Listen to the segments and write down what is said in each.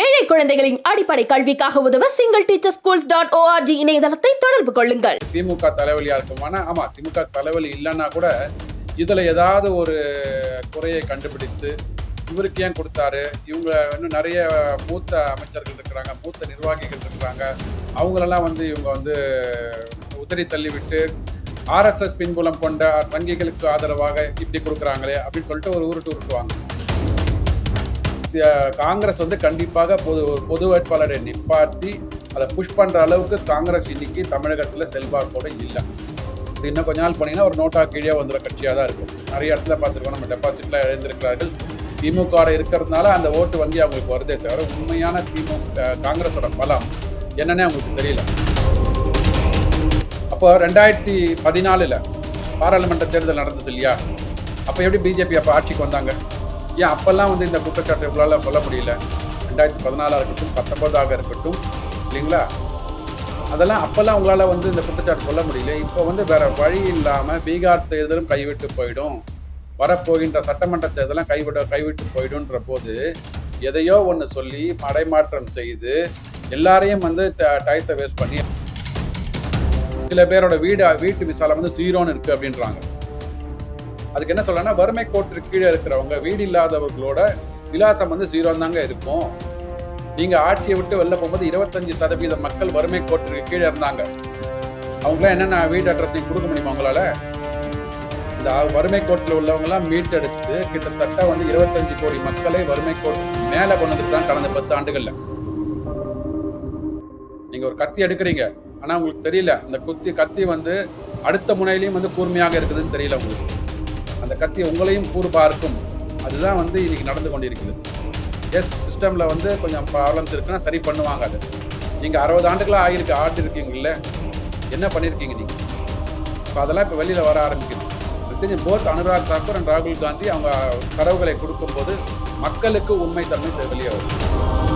ஏழை குழந்தைகளின் அடிப்படை கல்விக்காக உதவ single teacher schools dot ORG இணையதளத்தை தொடர்பு கொள்ளுங்கள். திமுக தலைவலியா இருக்கும் ஆனா ஆமா திமுக தலைவலி இல்லைன்னா கூட இதுல ஏதாவது ஒரு குறையை கண்டுபிடித்து இவருக்கு ஏன் கொடுத்தாரு? இவங்க இன்னும் நிறைய மூத்த அமைச்சர்கள் இருக்கிறாங்க மூத்த நிர்வாகிகள் இருக்கிறாங்க. அவங்களெல்லாம் வந்து இவங்க வந்து உதறி தள்ளிவிட்டு ஆர்எஸ்எஸ் பின்புலம் கொண்ட சங்கிகளுக்கு ஆதரவாக இப்படி கொடுக்குறாங்களே அப்படின்னு சொல்லிட்டு ஒரு உருட்டு உருட்டுவாங்க. காங்கிரஸ் வந்து கண்டிப்பாக பொது ஒரு பொது வேட்பாளரை நிப்பாட்டி அதை புஷ் பண்ணுற அளவுக்கு காங்கிரஸ் இன்னைக்கு தமிழகத்தில் செல்வாக்கோடு இல்லை. இது இன்னும் கொஞ்ச நாள் போனீங்கன்னா ஒரு நோட்டா கீழே வந்துற கட்சியாக தான் இருக்கும். நிறைய இடத்துல பார்த்துருக்கோம் நம்ம டெபாசிட்ல இழந்திருக்கிறார்கள். திமுக இருக்கிறதுனால அந்த ஓட்டு வந்து அவங்களுக்கு வருதே தவிர உண்மையான திமுக காங்கிரஸோட பலம் என்னன்னே அவங்களுக்கு தெரியல. அப்போ ரெண்டாயிரத்தி பதினாலில் பாராளுமன்ற தேர்தல் நடந்தது இல்லையா? அப்போ எப்படி பிஜேபி அப்போ ஆட்சிக்கு வந்தாங்க? ஏன் அப்போல்லாம் வந்து இந்த குற்றச்சாட்டு உங்களால் சொல்ல முடியல? ரெண்டாயிரத்தி பதினாலாக இருக்கட்டும் பத்தொன்பதாக இருக்கட்டும் இல்லைங்களா? அதெல்லாம் அப்போல்லாம் உங்களால் வந்து இந்த குற்றச்சாட்டு சொல்ல முடியல. இப்போ வந்து வேற வழி இல்லாமல் பீகார் தேர்தலும் கைவிட்டு போயிடும். வரப்போகின்ற சட்டமன்ற தேர்தலாம் கைவிட கைவிட்டு போயிடும்ன்ற போது எதையோ ஒன்று சொல்லி மடைமாற்றம் செய்து எல்லாரையும் வந்து ட- டயத்தை வேஸ்ட் பண்ணி சில பேரோட வீடு வீட்டு விசாலம் வந்து ஜீரோன்னு இருக்குது அப்படின்றாங்க. அதுக்கு என்ன சொல்றேன்னா வறுமை கோட்டிற்கு கீழே இருக்கிறவங்க வீடு இல்லாதவர்களோட விலாசம் வந்து ஜீரோ தாங்க இருக்கும். நீங்க ஆட்சியை விட்டு வெளில போகும்போது இருபத்தஞ்சு சதவீத மக்கள் வறுமை கோட்டிற்கு கீழே இருந்தாங்க. அவங்களாம் என்னென்ன வீடு அட்ரஸ் நீங்க கொடுக்க முடியுமா உங்களால? இந்த வறுமை கோட்டில் உள்ளவங்கலாம் மீட்டெடுத்து கிட்டத்தட்ட வந்து இருபத்தஞ்சு கோடி மக்களை வறுமை கோட்டு மேலே கொண்டு தான் கடந்த பத்து ஆண்டுகள்ல. நீங்க ஒரு கத்தி எடுக்கிறீங்க. ஆனா உங்களுக்கு தெரியல. அந்த குத்தி கத்தி வந்து அடுத்த முனையிலையும் வந்து கூர்மையாக இருக்குதுன்னு தெரியல உங்களுக்கு. அந்த கத்தி உங்களையும் கூறு பார்க்கும். அதுதான் வந்து இன்னைக்கு நடந்து கொண்டிருக்கிறது எஸ் சிஸ்டமில் வந்து கொஞ்சம் ப்ராப்ளம்ஸ் இருக்குன்னா சரி பண்ணுவாங்க அது. நீங்கள் அறுபது ஆண்டுகளாக ஆகிருக்கு ஆட்டிருக்கீங்கல்ல? என்ன பண்ணியிருக்கீங்க நீங்கள் இப்போ அதெல்லாம் இப்போ வெளியில் வர ஆரம்பிக்குது. தெரிஞ்ச போத் அனுராக் தாக்கூர் அண்ட் ராகுல் காந்தி அவங்க கனவுகளை கொடுக்கும்போது மக்களுக்கு உண்மை தன்மை வெளியே வரும்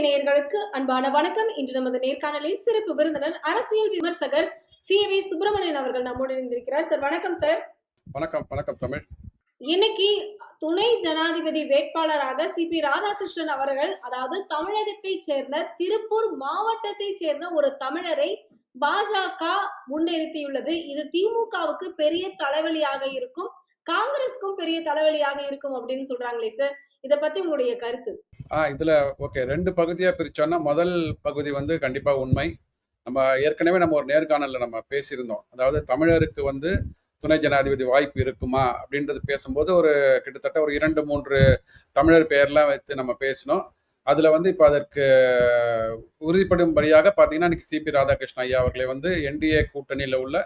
டிவி நேயர்களுக்கு அன்பான வணக்கம். இன்று நமது நேர்காணலில் சிறப்பு விருந்தினர் அரசியல் விமர்சகர் சி. வி. சுப்பிரமணியன் அவர்கள் நம்மோடு இணைந்திருக்கிறார். சார் வணக்கம் சார். வணக்கம் வணக்கம் தமிழ். இன்னைக்கு துணை ஜனாதிபதி வேட்பாளராக சி. பி. ராதாகிருஷ்ணன் அவர்கள் அதாவது தமிழகத்தை சேர்ந்த திருப்பூர் மாவட்டத்தை சேர்ந்த ஒரு தமிழரை பாஜக முன்னிறுத்தியுள்ளது. இது திமுகவுக்கு பெரிய தலைவலியாக இருக்கும் காங்கிரஸ்க்கும் பெரிய தலைவலியாக இருக்கும் அப்படின்னு சொல்றாங்களே சார். இத பத்தி உங்களுடைய கருத்து? ஆ இதில் ஓகே ரெண்டு பகுதியாக பிரித்தோன்னா முதல் பகுதி வந்து கண்டிப்பாக உண்மை. நம்ம ஏற்கனவே நம்ம ஒரு நேர்காணலில் நம்ம பேசியிருந்தோம். அதாவது தமிழருக்கு வந்து துணை ஜனாதிபதி வாய்ப்பு இருக்குமா அப்படின்றது பேசும்போது ஒரு கிட்டத்தட்ட ஒரு இரண்டு மூன்று தமிழர் பெயர்லாம் வைத்து நம்ம பேசினோம். அதில் வந்து இப்போ அதற்கு உறுதிப்படும்படியாக பார்த்தீங்கன்னா இன்னைக்கு சிபி ராதாகிருஷ்ணன் ஐயா அவர்களை வந்து என்டிஏ கூட்டணியில் உள்ள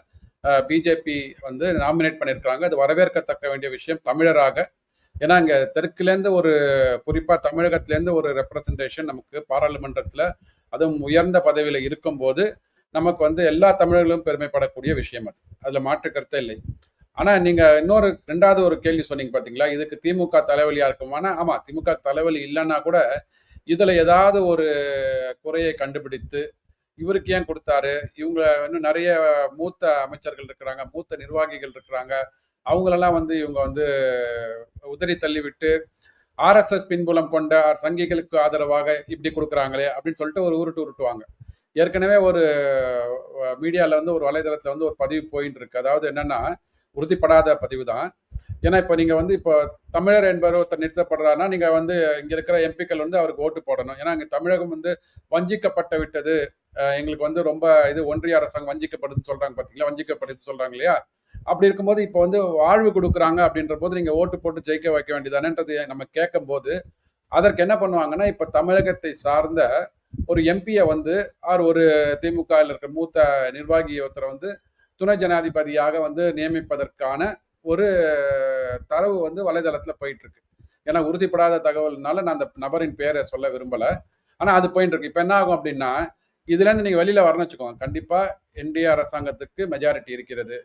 பிஜேபி வந்து நாமினேட் பண்ணியிருக்கிறாங்க அது வரவேற்கத்தக்க வேண்டிய விஷயம் தமிழராக ஏன்னா இங்கே தெற்குலேருந்து ஒரு குறிப்பாக தமிழகத்திலேருந்து ஒரு ரெப்ரசன்டேஷன் நமக்கு பாராளுமன்றத்தில் அதுவும் உயர்ந்த பதவியில் இருக்கும்போது நமக்கு வந்து எல்லா தமிழர்களும் பெருமைப்படக்கூடிய விஷயம் அது. அதில் மாற்று கருத்தே இல்லை. ஆனால் நீங்கள் இன்னொரு ரெண்டாவது ஒரு கேள்வி சொன்னீங்க பார்த்தீங்களா இதுக்கு திமுக தலைவலியாக இருக்குமானா? ஆமாம் திமுக தலைவலி இல்லைன்னா கூட இதில் ஏதாவது ஒரு குறையை கண்டுபிடித்து இவருக்கு ஏன் கொடுத்தாரு? இவங்க இன்னும் நிறைய மூத்த அமைச்சர்கள் இருக்கிறாங்க மூத்த நிர்வாகிகள் இருக்கிறாங்க. அவங்களெல்லாம் வந்து இவங்க வந்து உதறி தள்ளிவிட்டு ஆர்எஸ்எஸ் பின்புலம் கொண்ட சங்கிகளுக்கு ஆதரவாக இப்படி கொடுக்குறாங்களே அப்படின்னு சொல்லிட்டு ஒரு உருட்டு உருட்டுவாங்க. ஏற்கனவே ஒரு மீடியாவில் வந்து ஒரு வலைதளத்தில் வந்து ஒரு பதிவு போயின்னு இருக்கு. அதாவது என்னன்னா உறுதிப்படாத பதிவு தான். ஏன்னா இப்போ நீங்கள் வந்து இப்போ தமிழர் என்பவர் ஒருத்தர் நிறுத்தப்படுறாருன்னா நீங்கள் வந்து இங்கே இருக்கிற எம்பிக்கள் வந்து அவருக்கு ஓட்டு போடணும். ஏன்னா இங்கே தமிழகம் வந்து வஞ்சிக்கப்பட்டு விட்டது. எங்களுக்கு வந்து ரொம்ப இது ஒன்றிய அரசாங்கம் வஞ்சிக்கப்படுதுன்னு சொல்கிறாங்க பார்த்தீங்களா வஞ்சிக்கப்படுது சொல்கிறாங்க இல்லையா? அப்படி இருக்கும்போது இப்போ வந்து வாழ்வு கொடுக்குறாங்க அப்படின்ற போது நீங்கள் ஓட்டு போட்டு ஜெயிக்க வைக்க வேண்டியதானன்றது நம்ம கேட்கும்போது அதற்கு என்ன பண்ணுவாங்கன்னா இப்போ தமிழகத்தை சார்ந்த ஒரு எம்பியை வந்து ஆர் ஒரு திமுகவில் இருக்கிற மூத்த நிர்வாகி ஒருத்தரை வந்து துணை ஜனாதிபதியாக வந்து நியமிப்பதற்கான ஒரு தரவு வந்து வலைதளத்தில் போயிட்டு இருக்கு ஏன்னா உறுதிப்படாத தகவல்னால நான் அந்த நபரின் பேரை சொல்ல விரும்பலை. ஆனால் அது போயிட்டு இருக்கு இப்போ என்ன ஆகும் அப்படின்னா இதுலேருந்து நீங்கள் வெளியில் வரணும் வச்சுக்கோங்க. கண்டிப்பாக என்டிஏ அரசாங்கத்துக்கு மெஜாரிட்டி இருக்கிறது.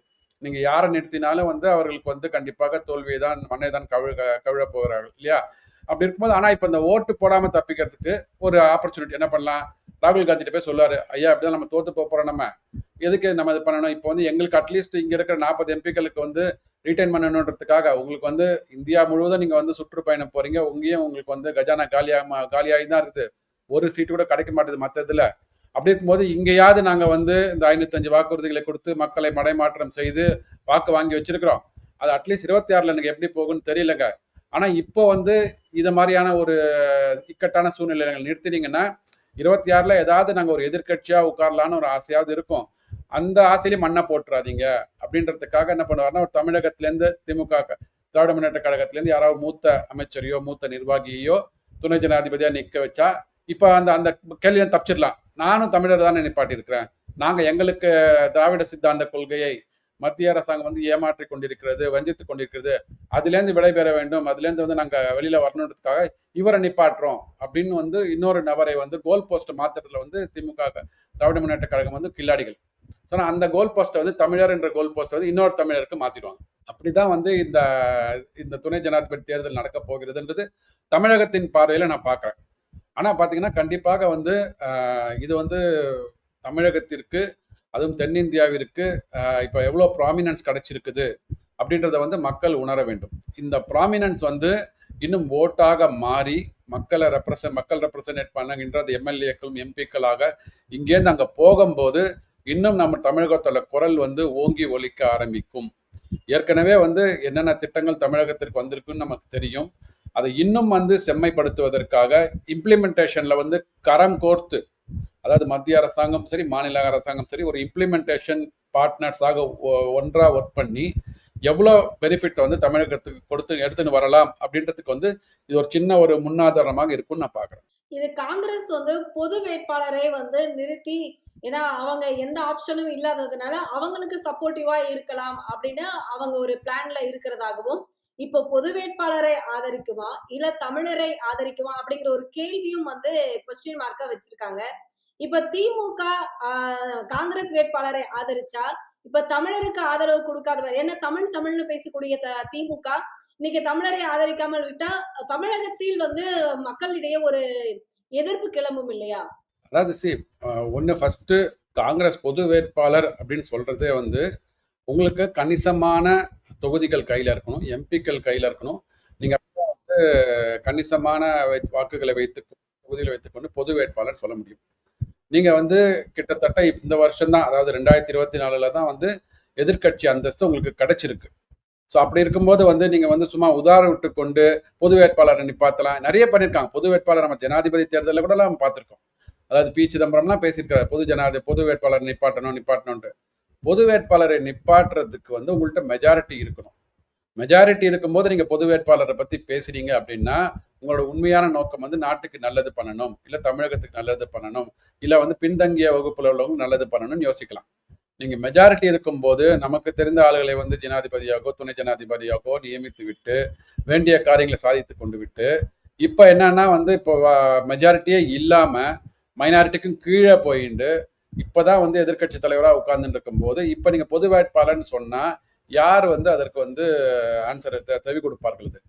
நீங்கள் யாரை நிறுத்தினாலும் வந்து அவர்களுக்கு வந்து கண்டிப்பாக தோல்வியை தான் மண்ணை தான் கவிழ கவிழ போகிறார்கள் இல்லையா? அப்படி இருக்கும்போது ஆனால் இப்போ இந்த ஓட்டு போடாமல் தப்பிக்கிறதுக்கு ஒரு ஆப்பர்ச்சுனிட்டி என்ன பண்ணலாம்? ராகுல் காந்திட்ட போய் சொல்லுவார் ஐயா அப்படிதான் நம்ம தோத்து போக போகிறோம் நம்ம. எதுக்கு நம்ம இது பண்ணணும்? இப்போ வந்து எங்களுக்கு அட்லீஸ்ட் இங்கே இருக்கிற நாற்பது எம்பிக்களுக்கு வந்து ரீட்டைன் பண்ணணுன்றதுக்காக உங்களுக்கு வந்து இந்தியா முழுவதும் நீங்கள் வந்து சுற்றுப்பயணம் போகிறீங்க உங்கேயும் உங்களுக்கு வந்து கஜானா காலியாக காலியாகி தான் இருக்குது. ஒரு சீட்டு கூட கிடைக்க மாட்டேது மற்ற இதில் அப்படி இருக்கும்போது இங்கேயாவது நாங்கள் வந்து இந்த ஐநூத்தஞ்சு வாக்குறுதிகளை கொடுத்து மக்களை மடைமாற்றம் செய்து வாக்கு வாங்கி வச்சிருக்கிறோம். அது அட்லீஸ்ட் இருபத்தி ஆறில் எனக்கு எப்படி போகும்னு தெரியலங்க. ஆனால் இப்போ வந்து இது மாதிரியான ஒரு இக்கட்டான சூழ்நிலைகளை நிறுத்தினீங்கன்னா இருபத்தி ஆறில் ஏதாவது நாங்கள் ஒரு எதிர்க்கட்சியாக உட்காரலான்னு ஒரு ஆசையாவது இருக்கும். அந்த ஆசையிலையும் மண்ணை போட்டுறாதீங்க. அப்படின்றதுக்காக என்ன பண்ணுவாருன்னா ஒரு தமிழகத்திலேருந்து திமுக திராவிட முன்னேற்ற கழகத்திலேருந்து யாராவது மூத்த அமைச்சரையோ மூத்த நிர்வாகியையோ துணை ஜனாதிபதியாக நிற்க வச்சா இப்போ அந்த அந்த கேள்வியை தப்பிச்சிடலாம். நானும் தமிழர் தானே நிப்பாட்டியிருக்கிறேன். நாங்கள் எங்களுக்கு திராவிட சித்தாந்த கொள்கையை மத்திய அரசாங்கம் வந்து ஏமாற்றி கொண்டிருக்கிறது வஞ்சித்து கொண்டிருக்கிறது. அதுலேருந்து விடைபெற வேண்டும். அதுலேருந்து வந்து நாங்கள் வெளியில் வரணுன்றதுக்காக இவரை நிப்பாட்டுறோம் அப்படின்னு வந்து இன்னொரு நபரை வந்து கோல் போஸ்ட் மாத்திரத்தில் வந்து திமுக திராவிட முன்னேற்ற கழகம் வந்து கில்லாடிகள். ஸோ அந்த கோல் போஸ்ட்டை வந்து தமிழர் என்ற கோல் போஸ்ட்டை வந்து இன்னொரு தமிழருக்கு மாற்றிடுவாங்க அப்படிதான் வந்து இந்த இந்த துணை ஜனாதிபதி தேர்தல் நடக்க போகிறதுன்றது தமிழகத்தின் பார்வையில் நான் பார்க்குறேன். ஆனால் பார்த்தீங்கன்னா கண்டிப்பாக வந்து இது வந்து தமிழகத்திற்கு அதுவும் தென்னிந்தியாவிற்கு இப்போ எவ்வளோ ப்ராமினன்ஸ் கிடைச்சிருக்குது அப்படின்றத வந்து மக்கள் உணர வேண்டும். இந்த ப்ராமினன்ஸ் வந்து இன்னும் ஓட்டாக மாறி மக்களை ரெப்ரசன்ட் மக்கள் ரெப்ரசன்டேட் பண்ணுகின்றது எம்எல்ஏக்களும் எம்பிக்களாக இங்கேருந்து அங்கே போகும்போது இன்னும் நம்ம தமிழகத்தோட குரல் வந்து ஓங்கி ஒலிக்க ஆரம்பிக்கும். ஏற்கனவே வந்து என்னென்ன திட்டங்கள் தமிழகத்திற்கு வந்திருக்குன்னு நமக்கு தெரியும். அதை இன்னும் வந்து செம்மைப்படுத்துவதற்காக இம்ப்ளிமெண்டேஷன்ல வந்து கரம் கோர்த்து அதாவது மத்திய அரசாங்கம் சரி மாநில அரசாங்கம் சரி ஒரு இம்ப்ளிமெண்டேஷன் பார்ட்னர்ஸாக ஒன்றா ஒர்க் பண்ணி எவ்வளோ பெனிஃபிட்ஸ் வந்து தமிழகத்துக்கு கொடுத்து எடுத்துன்னு வரலாம் அப்படின்றதுக்கு வந்து இது ஒரு சின்ன ஒரு முன்னாதாரணமாக இருக்கும்னு நான் பார்க்குறேன். இது காங்கிரஸ் வந்து பொது வேட்பாளரை வந்து நிறுத்தி ஏன்னா அவங்க எந்த ஆப்ஷனும் இல்லாததுனால அவங்களுக்கு சப்போர்ட்டிவா இருக்கலாம் அப்படின்னு அவங்க ஒரு பிளான்ல இருக்கிறதாகவும் இப்போ பொது வேட்பாளரை ஆதரிக்குமா? இல்ல தமிழரை ஆதரிக்குமா? அப்படிங்கிற ஒரு கேள்வியும் வந்து கொஸ்டின் மார்க்கா வச்சிருக்காங்க. இப்ப திமுக காங்கிரஸ் வேட்பாளரை ஆதரிச்சா இப்ப தமிழருக்கு ஆதரவு கொடுக்காதவர் ஏன்னா தமிழ் தமிழ்னு பேசக்கூடிய த- திமுக இன்னைக்கு தமிழரை ஆதரிக்காமல் விட்டா தமிழகத்தில் வந்து மக்களிடையே ஒரு எதிர்ப்பு கிளம்பும் இல்லையா? அதாவது சி ஒன்று ஃபஸ்ட்டு காங்கிரஸ் பொது வேட்பாளர் அப்படின்னு சொல்கிறதே வந்து உங்களுக்கு கணிசமான தொகுதிகள் கையில் இருக்கணும் எம்பிக்கள் கையில் இருக்கணும். நீங்கள் வந்து கணிசமான வாக்குகளை வைத்து தொகுதியில் வைத்துக்கொண்டு பொது வேட்பாளர் சொல்ல முடியும். நீங்கள் வந்து கிட்டத்தட்ட இந்த வருஷம்தான் அதாவது ரெண்டாயிரத்தி இருபத்தி நாலில் தான் வந்து எதிர்க்கட்சி அந்தஸ்து உங்களுக்கு கிடைச்சிருக்கு. ஸோ அப்படி இருக்கும்போது வந்து நீங்கள் வந்து சும்மா உதாரணம் விட்டு கொண்டு பொது வேட்பாளரை நிப்பாத்தலாம். நிறைய பண்ணியிருக்காங்க பொது வேட்பாளர் நம்ம ஜனாதிபதி தேர்தலில் கூட நம்ம பார்த்துருக்கோம். அதாவது பி சிதம்பரம்லாம் பேசியிருக்காரு பொது ஜனாதி பொது வேட்பாளர் நிப்பாட்டணும் நிப்பாட்டணும்ட்டு பொது வேட்பாளரை நிப்பாட்டுறதுக்கு வந்து உங்கள்கிட்ட மெஜாரிட்டி இருக்கணும். மெஜாரிட்டி இருக்கும்போது நீங்கள் பொது வேட்பாளரை பற்றி பேசுறீங்க அப்படின்னா உங்களோட உண்மையான நோக்கம் வந்து நாட்டுக்கு நல்லது பண்ணணும் இல்லை தமிழகத்துக்கு நல்லது பண்ணணும் இல்லை வந்து பின்தங்கிய வகுப்பில் உள்ளவங்க நல்லது பண்ணணும்னு யோசிக்கலாம். நீங்கள் மெஜாரிட்டி இருக்கும்போது நமக்கு தெரிந்த ஆளுகளை வந்து ஜனாதிபதியாகவோ துணை ஜனாதிபதியாகவோ நியமித்து விட்டு வேண்டிய காரியங்களை சாதித்து கொண்டு விட்டு இப்போ என்னன்னா வந்து இப்போ மெஜாரிட்டியே இல்லாமல் மைனாரிட்டிக்கும் கீழே போயிட்டு இப்போதான் வந்து எதிர்க்கட்சி தலைவராக உட்கார்ந்துட்டு இருக்கும்போது இப்போ நீங்கள் பொது வேட்பாளர்னு சொன்னால் யார் வந்து அதற்கு வந்து ஆன்சர் செவி கொடுப்பார்கள் இது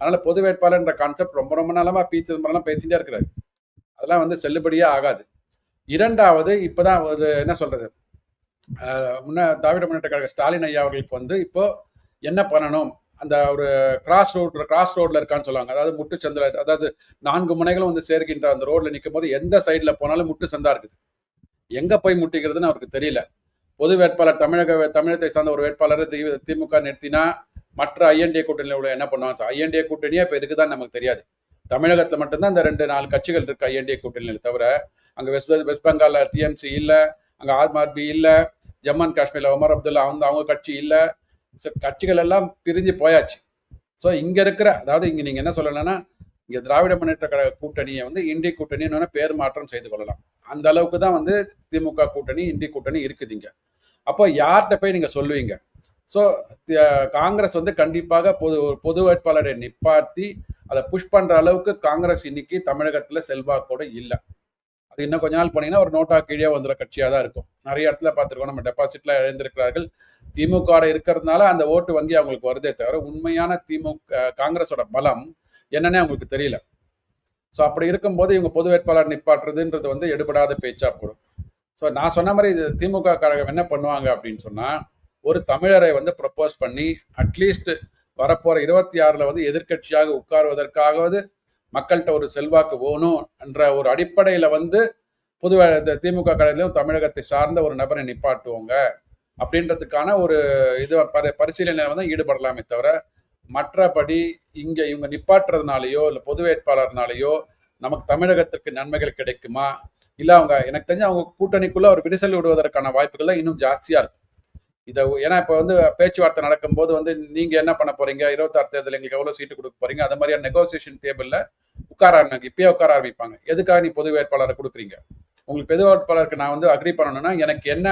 அதனால் பொது வேட்பாளர்ன்ற கான்செப்ட் ரொம்ப ரொம்ப நாளமாக பி சிதம்பரம்லாம் பேசிட்டே இருக்கிறாரு. அதெல்லாம் வந்து செல்லுபடியே ஆகாது. இரண்டாவது இப்போதான் ஒரு என்ன சொல்கிறது முன்னே முன்ன திராவிட முன்னேற்ற கழக ஸ்டாலின் ஐயா அவர்களுக்கு வந்து இப்போ என்ன பண்ணணும்? அந்த ஒரு கிராஸ் ரோடு கிராஸ் ரோட்ல இருக்கான்னு சொல்லுவாங்க. அதாவது முட்டு சந்தில அதாவது நான்கு முனைகளும் வந்து சேர்க்கின்ற அந்த ரோட்ல நிற்கும் போது எந்த சைடில் போனாலும் முட்டு சந்தா இருக்குது. எங்க போய் முட்டிக்கிறதுன்னு அவருக்கு தெரியல. பொது வேட்பாளர் தமிழக தமிழகத்தை சார்ந்த ஒரு வேட்பாளரை தி- திமுக நிறுத்தினா மற்ற ஐஎன்டிஏ கூட்டணியில் உள்ள என்ன பண்ணுவாங்க? ஐஎன்டிஏ கூட்டணியே இப்போ இருக்குதான் நமக்கு தெரியாது. தமிழகத்தில் மட்டும்தான் இந்த ரெண்டு நாலு கட்சிகள் இருக்கு ஐஎன்டிஏ கூட்டணியில் தவிர அங்கே வெஸ்ட் வெஸ்ட் பெங்காலில் டிஎம்சி இல்லை அங்கே ஆம் ஆத்மி இல்லை ஜம்மு அண்ட் காஷ்மீரில் உமர் அப்துல்லா அவங்க அவங்க கட்சி இல்லை. ஸோ கட்சிகள் எல்லாம் பிரிஞ்சு போயாச்சு. ஸோ இங்கே இருக்கிற அதாவது இங்கே நீங்கள் என்ன சொல்லணும்னா இங்கே திராவிட முன்னேற்ற கழக கூட்டணியை வந்து இண்டி கூட்டணின்னு பேர் மாற்றம் செய்து கொள்ளலாம். அந்த அளவுக்கு தான் வந்து திமுக கூட்டணி இண்டி கூட்டணி இருக்குது இங்க. அப்போ யார்கிட்ட போய் நீங்கள் சொல்லுவீங்க? ஸோ காங்கிரஸ் வந்து கண்டிப்பாக பொது ஒரு பொது வேட்பாளரை நிப்பாட்டி அதை புஷ் பண்ணுற அளவுக்கு காங்கிரஸ் இன்னைக்கு தமிழகத்தில் செல்வாக்கோட இல்லை. அது இன்னும் கொஞ்ச நாள் போனீங்கன்னா ஒரு நோட்டா கீழே வந்துற கட்சியாக தான் இருக்கும். நிறைய இடத்துல பார்த்துருக்கோம். நம்ம டெபாசிட்ல இழந்திருக்கிறார்கள் திமுக இருக்கிறதுனால அந்த ஓட்டு வங்கி அவங்களுக்கு வருதே தவிர உண்மையான திமுக காங்கிரஸோட பலம் என்னன்னே அவங்களுக்கு தெரியல. ஸோ அப்படி இருக்கும்போது இவங்க பொது வேட்பாளர் நிப்பாட்டுறதுன்றது வந்து எடுபடாத பேச்சா போடும். ஸோ நான் சொன்ன மாதிரி இது திமுக கழகம் என்ன பண்ணுவாங்க அப்படின்னு சொன்னால் ஒரு தமிழரை வந்து ப்ரப்போஸ் பண்ணி அட்லீஸ்ட் வரப்போகிற இருபத்தி ஆறில் வந்து எதிர்க்கட்சியாக உட்காருவதற்காகவது மக்கள்கிட்ட ஒரு செல்வாக்கு போகணும் என்ற ஒரு அடிப்படையில் வந்து புது திமுக கழகத்திலும் தமிழகத்தை சார்ந்த ஒரு நபரை நிப்பாட்டுவோங்க. அப்படின்றதுக்கான ஒரு இது பரி பரிசீலனை வந்து ஈடுபடலாமே தவிர மற்றபடி இங்கே இவங்க நிப்பாட்டுறதுனாலையோ இல்லை பொது வேட்பாளர்னாலேயோ நமக்கு தமிழகத்திற்கு நன்மைகள் கிடைக்குமா? இல்லை அவங்க எனக்கு தெரிஞ்சு அவங்க கூட்டணிக்குள்ளே ஒரு விரிசல் விடுவதற்கான வாய்ப்புகள் இன்னும் ஜாஸ்தியாக இருக்கும். இதை ஏன்னா இப்போ வந்து பேச்சுவார்த்தை நடக்கும்போது வந்து நீங்கள் என்ன பண்ண போகிறீங்க இருபத்தாறு தேர்தல் எங்களுக்கு எவ்வளோ சீட்டு கொடுக்க போறீங்க? அது மாதிரியான நெகோசியேஷன் டேபிளில் உட்கார ஆரம்பிங்க இப்பயே உட்கார ஆரம்பிப்பாங்க. எதுக்காக நீ பொது வேட்பாளரை கொடுக்குறீங்க? உங்களுக்கு பொது வேட்பாளருக்கு நான் வந்து அக்ரி பண்ணணும்னா எனக்கு என்ன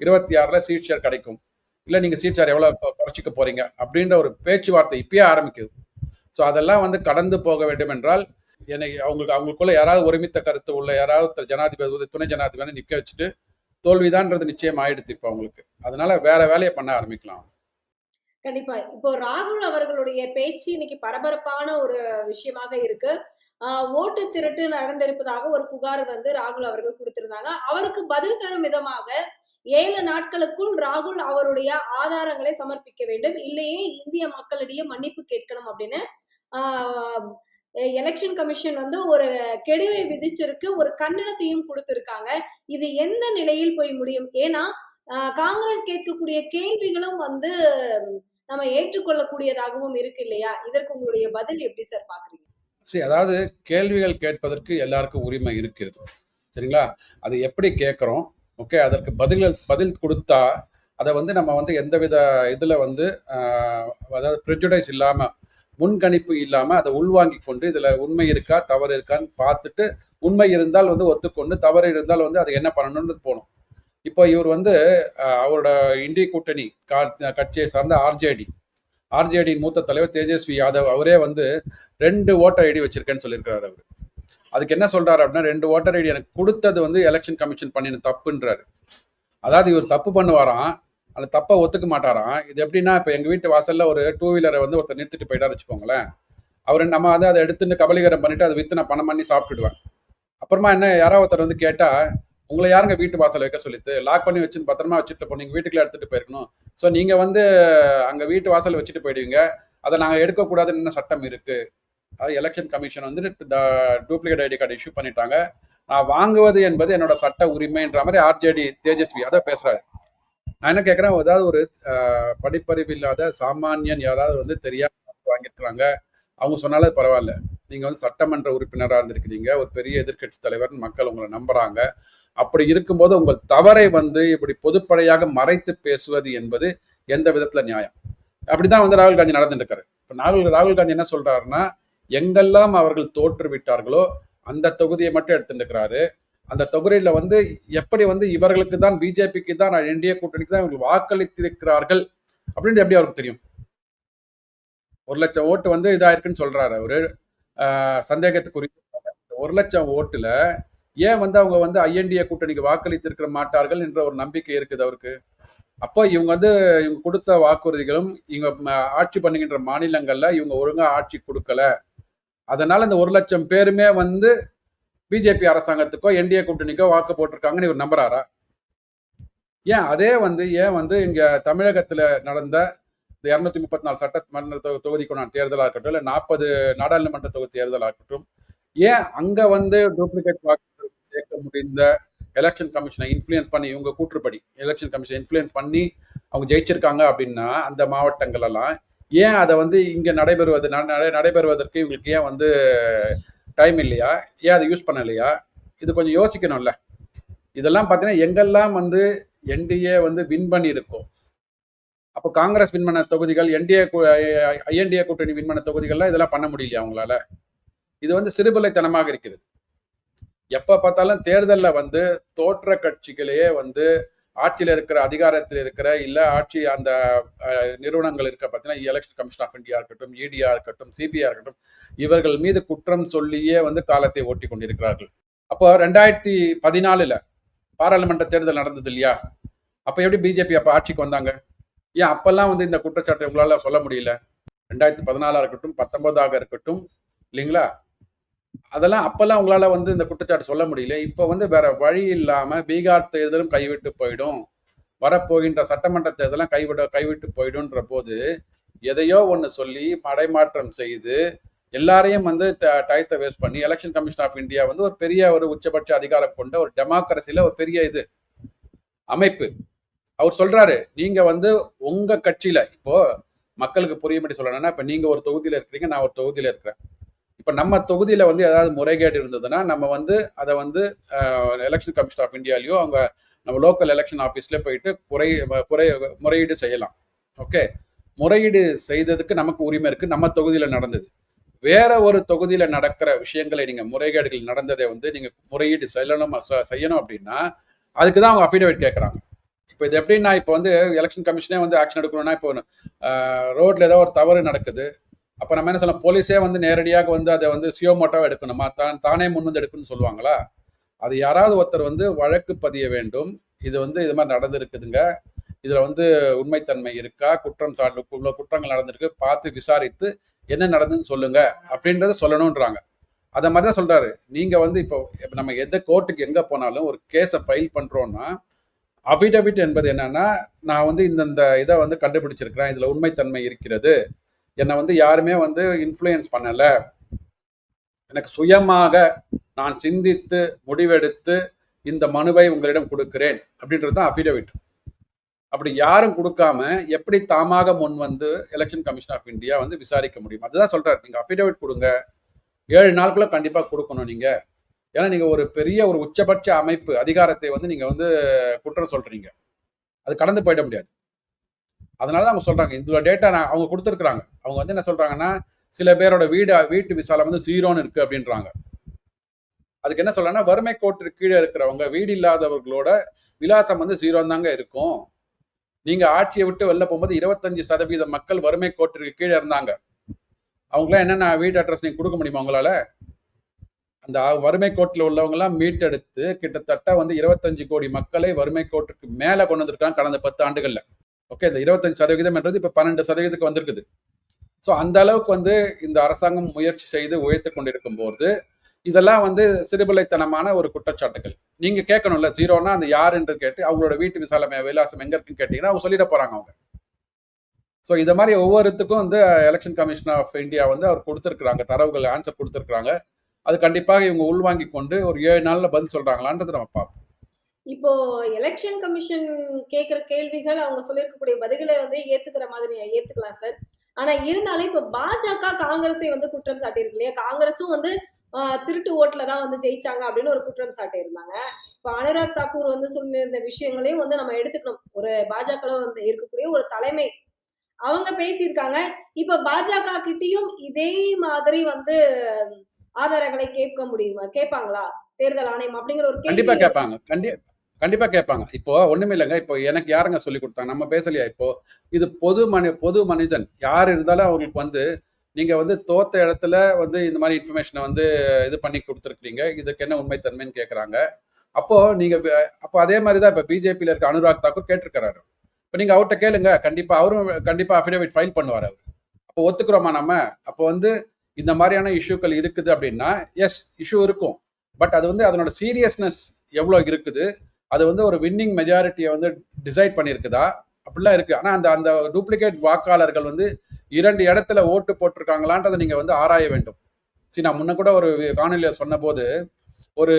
இருபத்தி ஆறில் சீட் ஷேர் கிடைக்கும்? இல்லை நீங்கள் சீட் சார் எவ்வளோ குறைச்சிக்க போறீங்க? அப்படின்ற ஒரு பேச்சுவார்த்தை இப்பயே ஆரம்பிக்குது. ஸோ அதெல்லாம் வந்து கடந்து போக வேண்டும் என்றால் என்னை அவங்களுக்கு அவங்களுக்குள்ள யாராவது ஒருமித்த கருத்து உள்ள யாராவது ஜனாதிபதி துணை ஜனாதிபதி நிற்க வச்சுட்டு தோல்விதான்றது நிச்சயம் ஆயிடுத்து இப்போ அவங்களுக்கு. அதனால வேற வேலையை பண்ண ஆரம்பிக்கலாம். கண்டிப்பா. இப்போ ராகுல் அவர்களுடைய பேச்சு இன்னைக்கு பரபரப்பான ஒரு விஷயமாக இருக்கு. ஓட்டு திருட்டு நடந்திருப்பதாக ஒரு புகார் வந்து ராகுல் அவர்கள் கொடுத்திருந்தாங்க. அவருக்கு பதில் தரும் விதமாக ஏழு நாட்களுக்குள் ராகுல் அவருடைய ஆதாரங்களை சமர்ப்பிக்க வேண்டும். இல்லையே இந்திய மக்களிடையே மன்னிப்பு கேட்கணும் அப்படின்னு எலெக்ஷன் கமிஷன் வந்து ஒரு கெடுவை விதிச்சிருக்கு ஒரு கண்டனத்தையும் கொடுத்திருக்காங்க. இது எந்த நிலையில் போய் முடியும்? ஏன்னா ஆஹ் காங்கிரஸ் கேட்கக்கூடிய கேள்விகளும் வந்து நம்ம ஏற்றுக்கொள்ளக்கூடியதாகவும் இருக்கு இல்லையா? இதற்கு உங்களுடைய பதில் எப்படி சார் பாக்குறீங்க சரி அதாவது கேள்விகள் கேட்பதற்கு எல்லாருக்கும் உரிமை இருக்கிறது. சரிங்களா? அது எப்படி கேட்குறோம்? ஓகே அதற்கு பதில்கள் பதில் கொடுத்தா அதை வந்து நம்ம வந்து எந்தவித இதில் வந்து அதாவது ப்ரெஜுடைஸ் இல்லாமல் முன்கணிப்பு இல்லாமல் அதை உள்வாங்கி கொண்டு இதில் உண்மை இருக்கா தவறு இருக்கான்னு பார்த்துட்டு உண்மை இருந்தால் வந்து ஒத்துக்கொண்டு தவறு இருந்தால் வந்து அதை என்ன பண்ணணும்னு போகணும். இப்போ இவர் வந்து அவரோட இந்திய கூட்டணி கா- கட்சியை சார்ந்த ஆர்ஜேடி ஆர்ஜேடியின் மூத்த தலைவர் தேஜஸ்வி யாதவ் அவரே வந்து ரெண்டு ஓட்டர் ஐடி வச்சிருக்கேன்னு சொல்லியிருக்கிறார் அவர். அதுக்கு என்ன சொல்றாரு அப்படின்னா ரெண்டு ஓட்டர் ஐடி எனக்கு கொடுத்தது வந்து எலெக்ஷன் கமிஷன் பண்ணின தப்புன்றாரு. அதாவது இவர் தப்பு பண்ணுவாராம் அந்த தப்பை ஒத்துக்க மாட்டாராம். இது எப்படின்னா இப்போ எங்கள் வீட்டு வாசல்ல ஒரு டூ வீலரை வந்து ஒருத்தர் நிறுத்திட்டு போயிட்டாரு வச்சுக்கோங்களேன். அவர் நம்ம வந்து அதை எடுத்துன்னு கபலீகரம் பண்ணிட்டு அதை வித்து நான் பணம் பண்ணி சாப்பிட்டுடுவேன் அப்புறமா என்ன யாரோ ஒருத்தர் வந்து கேட்டால் உங்களை யாருங்க வீட்டு வாசல் வைக்க சொல்லிட்டு லாக் பண்ணி வச்சுன்னு பத்திரமா வச்சுட்டு போனீங்க வீட்டுக்குள்ள எடுத்துகிட்டு போயிருக்கணும். ஸோ நீங்கள் வந்து அங்கே வீட்டு வாசல் வச்சுட்டு போயிடுவீங்க. அதை நாங்கள் எடுக்கக்கூடாதுன்னு என்ன சட்டம் இருக்குது அது எலெக்ஷன் கமிஷன் வந்து டூப்ளிகேட் ஐடி கார்டு இஷ்யூ பண்ணிட்டாங்க. நான் வாங்குவது என்பது என்னோட சட்ட உரிமைன்ற மாதிரி ஆர்ஜேடி தேஜஸ்வி அதை பேசுறாரு. நான் என்ன கேட்குறேன் ஏதாவது ஒரு படிப்பறிவு இல்லாத சாமானியன் யாராவது வந்து தெரியாம வாங்கியிருக்கிறாங்க அவங்க சொன்னாலும் பரவாயில்ல. நீங்கள் வந்து சட்டமன்ற உறுப்பினராக இருந்திருக்கிறீங்க. ஒரு பெரிய எதிர்க்கட்சி தலைவர் மக்கள் உங்களை நம்புறாங்க. அப்படி இருக்கும்போது உங்கள் தவறை வந்து இப்படி பொதுப்படையாக மறைத்து பேசுவது என்பது எந்த விதத்தில் நியாயம்? அப்படிதான் வந்து ராகுல் காந்தி நடந்துட்டு இருக்காரு. இப்போ ராகுல் ராகுல் காந்தி என்ன சொல்றாருன்னா எங்கெல்லாம் அவர்கள் தோற்றுவிட்டார்களோ அந்த தொகுதியை மட்டும் எடுத்துட்டு இருக்கிறாரு அந்த தொகுதியில வந்து எப்படி வந்து இவர்களுக்கு தான் பிஜேபிக்கு தான் என்டிஏ கூட்டணிக்கு தான் இவர்கள் வாக்களித்திருக்கிறார்கள் அப்படின்னு எப்படி அவருக்கு தெரியும்? ஒரு லட்சம் ஓட்டு வந்து இதாயிருக்குன்னு சொல்றாரு அவரு. ஆஹ் சந்தேகத்துக்குரிய ஒரு லட்சம் ஓட்டுல ஏன் வந்து அவங்க வந்து ஐஎன்டிஏ கூட்டணிக்கு வாக்களித்திருக்க மாட்டார்கள் என்ற ஒரு நம்பிக்கை இருக்குது அவருக்கு. அப்போ இவங்க வந்து இவங்க கொடுத்த வாக்குறுதிகளும் இவங்க ஆட்சி பண்ணுகின்ற மாநிலங்கள்ல இவங்க ஒழுங்கா ஆட்சி கொடுக்கல. அதனால இந்த ஒரு லட்சம் பேருமே வந்து பிஜேபி அரசாங்கத்துக்கோ என்டிஏ கூட்டணிக்கோ வாக்கு போட்டிருக்காங்கன்னு இவர் நம்புறாரா? ஏன் அதே வந்து ஏன் வந்து இங்க தமிழகத்துல நடந்த இந்த இரநூத்தி முப்பத்தி நாலு சட்டமன்ற தொகுதிக்குண்டான தேர்தலாக இருக்கட்டும் இல்லை நாற்பது நாடாளுமன்ற தொகுதி தேர்தலாக இருக்கட்டும் ஏன் அங்க வந்து டூப்ளிகேட் வாக்கு சேர்க்க முடிந்த எலெக்ஷன் கமிஷனை இன்ஃப்ளூயன்ஸ் பண்ணி இவங்க கூற்றுப்படி எலெக்ஷன் கமிஷன் இன்ஃப்ளூயன்ஸ் பண்ணி அவங்க ஜெயிச்சிருக்காங்க அப்படின்னா அந்த மாவட்டங்கள் எல்லாம் ஏன் அதை வந்து இங்கே நடைபெறுவது ந- நடை- நடைபெறுவதற்கு இவங்களுக்கு ஏன் வந்து டைம் இல்லையா? ஏன் அதை யூஸ் பண்ணலையா? இது கொஞ்சம் யோசிக்கணும்ல. இதெல்லாம் பார்த்தீங்கன்னா எங்கெல்லாம் வந்து என்டிஏ வந்து வின் பண்ணி அப்போ காங்கிரஸ் வின் பண்ண தொகுதிகள் என்டிஏ ஐஎன்டிஏ கூட்டணி வின் பண்ண தொகுதிகள்லாம் இதெல்லாம் பண்ண முடியலையா அவங்களால? இது வந்து சிறுபிள்ளைத்தனமாக இருக்கிறது. எப்போ பார்த்தாலும் தேர்தலில் வந்து தோற்ற கட்சிகளையே வந்து ஆட்சியில் இருக்கிற அதிகாரத்தில் இருக்கிற இல்லை ஆட்சி அந்த நிறுவனங்கள் இருக்க பார்த்தீங்கன்னா எலெக்ஷன் கமிஷன் ஆஃப் இந்தியா இருக்கட்டும் இடியா இருக்கட்டும் சிபிஐ இருக்கட்டும் இவர்கள் மீது குற்றம் சொல்லியே வந்து காலத்தை ஓட்டி கொண்டிருக்கிறார்கள். அப்போ ரெண்டாயிரத்தி பதினாலுல பாராளுமன்ற தேர்தல் நடந்தது இல்லையா? அப்போ எப்படி பிஜேபி அப்போ ஆட்சிக்கு வந்தாங்க? ஏன் அப்பெல்லாம் வந்து இந்த குற்றச்சாட்டை உங்களால் சொல்ல முடியல? ரெண்டாயிரத்தி பதினாலாக இருக்கட்டும் பத்தொன்பதாக இருக்கட்டும் இல்லைங்களா? அதெல்லாம் அப்பெல்லாம் உங்களால் வந்து இந்த குற்றச்சாட்டு சொல்ல முடியல. இப்போ வந்து வேற வழி இல்லாமல் பீகார் தேர்தலும் கைவிட்டு போயிடும். வரப்போகின்ற சட்டமன்ற தேர்தலும் கைவிட கைவிட்டு போயிடும்ன்ற போது எதையோ ஒன்று சொல்லி மடைமாற்றம் செய்து எல்லாரையும் வந்து ட- டயத்தை வேஸ்ட் பண்ணி எலெக்ஷன் கமிஷன் ஆஃப் இந்தியா வந்து ஒரு பெரிய ஒரு உச்சபட்ச அதிகாரம் கொண்ட ஒரு டெமோக்ரஸியில் ஒரு பெரிய இது அமைப்பு. அவர் சொல்றாரு நீங்க வந்து உங்க கட்சியில இப்போ மக்களுக்கு புரியும்படி சொல்லணும்னா இப்போ நீங்க ஒரு தொகுதியில் இருக்கிறீங்க நான் ஒரு தொகுதியில் இருக்கிறேன். இப்போ நம்ம தொகுதியில் வந்து ஏதாவது முறைகேடு இருந்ததுன்னா நம்ம வந்து அதை வந்து எலெக்ஷன் கமிஷன் ஆஃப் இந்தியாலயோ அவங்க நம்ம லோக்கல் எலெக்ஷன் ஆஃபீஸ்லேயே போயிட்டு குறை குறை முறையீடு செய்யலாம். ஓகே முறையீடு செய்ததுக்கு நமக்கு உரிமை இருக்குது நம்ம தொகுதியில் நடந்தது. வேற ஒரு தொகுதியில் நடக்கிற விஷயங்களை நீங்கள் முறைகேடுகள் நடந்ததை வந்து நீங்கள் முறையீடு செய்யணும் செய்யணும் அப்படின்னா அதுக்கு தான் அவங்க அஃபிடேவிட் கேட்குறாங்க இப்போ இது எப்படின்னா இப்போ வந்து எலெக்ஷன் கமிஷனே வந்து ஆக்ஷன் எடுக்கணும்னா இப்போ ரோட்ல ஏதோ ஒரு தவறு நடக்குது. அப்போ நம்ம என்ன சொல்லலாம் போலீஸே வந்து நேரடியாக வந்து அதை வந்து சியோமோட்டோவாக எடுக்கணுமா. தான் தானே முன் வந்து எடுக்கணும்னு சொல்லுவாங்களா? அது யாராவது ஒருத்தர் வந்து வழக்கு பதிய வேண்டும். இது வந்து இது மாதிரி நடந்திருக்குதுங்க. இதில் வந்து உண்மைத்தன்மை இருக்கா? குற்றம் சாட்டு இவ்வளோ குற்றங்கள் நடந்திருக்கு. பார்த்து விசாரித்து என்ன நடந்ததுன்னு சொல்லுங்க. அப்படின்றத சொல்லணுன்றாங்க. அதை மாதிரி தான் சொல்றாரு. நீங்க வந்து இப்போ நம்ம எந்த கோர்ட்டுக்கு எங்க போனாலும் ஒரு கேஸை ஃபைல் பண்றோம்னா அஃபிடவிட் என்பது என்னன்னா நான் வந்து இந்தந்த இதை வந்து கண்டுபிடிச்சிருக்கிறேன். இதுல உண்மைத்தன்மை இருக்கிறது. என்னை வந்து யாருமே வந்து இன்ஃப்ளூயன்ஸ் பண்ணலை. எனக்கு சுயமாக நான் சிந்தித்து முடிவெடுத்து இந்த மனுவை உங்களிடம் கொடுக்கிறேன் அப்படின்றது தான் அஃபிடவிட் அப்படி யாரும் கொடுக்காம எப்படி தாமாக முன் வந்து எலெக்ஷன் கமிஷன் ஆஃப் இந்தியா வந்து விசாரிக்க முடியும்? அதுதான் சொல்கிறார் நீங்கள் அஃபிடவிட் கொடுங்க. ஏழு நாளுக்குள்ள கண்டிப்பாக கொடுக்கணும் நீங்கள் ஏன்னா நீங்கள் ஒரு பெரிய ஒரு உச்சபட்ச அமைப்பு அதிகாரத்தை வந்து நீங்கள் வந்து குற்றம் சொல்கிறீங்க அது கடந்து போயிட முடியாது. அதனால தான் அவங்க சொல்றாங்க. இந்த டேட்டா அவங்க கொடுத்துருக்குறாங்க. அவங்க வந்து என்ன சொல்றாங்கன்னா சில பேரோட வீடு வீட்டு விசால வந்து ஜீரோன்னு இருக்கு அப்படின்றாங்க. அதுக்கு என்ன சொல்றாங்கன்னா வறுமை கோட்டு கீழே இருக்கிறவங்க வீடு இல்லாதவர்களோட விலாசம் வந்து ஜீரோன்னு தாங்க இருக்கும். நீங்க ஆட்சியை விட்டு வெளில போகும்போது இருபத்தஞ்சு சதவீத மக்கள் வறுமை கோட்டிற்கு கீழே இருந்தாங்க. அவங்களாம் என்னென்ன வீட்டு அட்ரஸ் நீங்க கொடுக்க முடியுமா உங்களால்? அந்த வறுமை கோட்டில் உள்ளவங்கலாம் மீட்டெடுத்து கிட்டத்தட்ட வந்து இருபத்தஞ்சு கோடி மக்களை வறுமை கோட்டிற்கு மேலே கொண்டு வந்திருக்காங்க கடந்த பத்து ஆண்டுகள்ல. ஓகே இந்த இருபத்தஞ்சு சதவீதம் என்றது இப்போ பன்னெண்டு சதவீதத்துக்கு வந்திருக்குது. ஸோ அந்த அளவுக்கு வந்து இந்த அரசாங்கம் முயற்சி செய்து உயர்த்து கொண்டிருக்கும் போது இதெல்லாம் வந்து சிறுபிள்ளைத்தனமான ஒரு குற்றச்சாட்டுகள். நீங்க கேட்கணும்ல ஜீரோனா அந்த யார் என்று கேட்டு அவங்களோட வீட்டு விசாலம் விலாசம் எங்க இருக்குன்னு கேட்டீங்கன்னா அவங்க சொல்லிட போறாங்க அவங்க. ஸோ இதை மாதிரி ஒவ்வொருத்துக்கும் வந்து எலெக்ஷன் கமிஷன் ஆஃப் இந்தியா வந்து அவர் கொடுத்துருக்குறாங்க தரவுகள் ஆன்சர் கொடுத்துருக்குறாங்க. அது கண்டிப்பாக இவங்க உள்வாங்கி கொண்டு ஒரு ஏழு நாளில் பதில் சொல்கிறாங்களான்றது நம்ம பார்ப்போம். இப்போ எலெக்ஷன் கமிஷன் கேக்குற கேள்விகள் அவங்க சொல்லியிருக்கக்கூடிய பதில்களை வந்து ஏத்துக்கிற மாதிரி ஏத்துக்கலாம் சார். ஆனா இருந்தாலும் இப்ப பாஜக காங்கிரஸை வந்து குற்றம் சாட்டியிருக்கு இல்லையா? காங்கிரஸும் வந்து திருட்டு ஓட்டுல தான் வந்து ஜெயிச்சாங்க அப்படின்னு ஒரு குற்றம் சாட்டி இருந்தாங்க இப்ப அனுராக் தாக்கூர் வந்து சொல்லியிருந்த விஷயங்களையும் வந்து நம்ம எடுத்துக்கணும். ஒரு பாஜக வந்து இருக்கக்கூடிய ஒரு தலைமை. அவங்க பேசியிருக்காங்க. இப்ப பாஜக கிட்டயும் இதே மாதிரி வந்து ஆதாரங்களை கேட்க முடியுமா? கேட்பாங்களா? தேர்தல் ஆணையம் அப்படிங்கிற ஒரு கண்டிப்பா கேள்வி கேட்பாங்க. கண்டிப்பா கேட்பாங்க. இப்போ ஒண்ணுமே இல்லைங்க இப்போ எனக்கு யாருங்க சொல்லி கொடுத்தாங்க? நம்ம பேசலையா இப்போ? இது பொது மனி பொது மனிதன். யார் இருந்தாலும் அவங்களுக்கு வந்து நீங்க வந்து தோத்த இடத்துல வந்து இந்த மாதிரி இன்ஃபர்மேஷனை வந்து இது பண்ணி கொடுத்துருக்கீங்க இதுக்கு என்ன உண்மைத்தன்மைன்னு கேட்குறாங்க. அப்போ நீங்க அப்போ அதே மாதிரி தான் இப்போ பிஜேபியில் இருக்க அனுராக் தாக்கூர் கேட்டிருக்கிறாரு. இப்போ நீங்க அவர்கிட்ட கேளுங்க. கண்டிப்பா அவரும் கண்டிப்பா அஃபிடேவிட் ஃபைல் பண்ணுவார் அவர். அப்போ ஒத்துக்கிறோமா நம்ம? அப்போ வந்து இந்த மாதிரியான இஷ்யூக்கள் இருக்குது அப்படின்னா எஸ் இஷ்யூ இருக்கும். பட் அது வந்து அதனோட சீரியஸ்னஸ் எவ்வளோ இருக்குது? அது வந்து ஒரு வின்னிங் மெஜாரிட்டியை வந்து டிசைட் பண்ணியிருக்குதா? அப்படிலாம் இருக்குது ஆனால் அந்த அந்த டூப்ளிகேட் வாக்காளர்கள் வந்து இரண்டு இடத்துல ஓட்டு போட்டிருக்காங்களான்றதை நீங்கள் வந்து ஆராய வேண்டும். சரி நான் முன்ன கூட ஒரு காணொலியில் சொன்னபோது ஒரு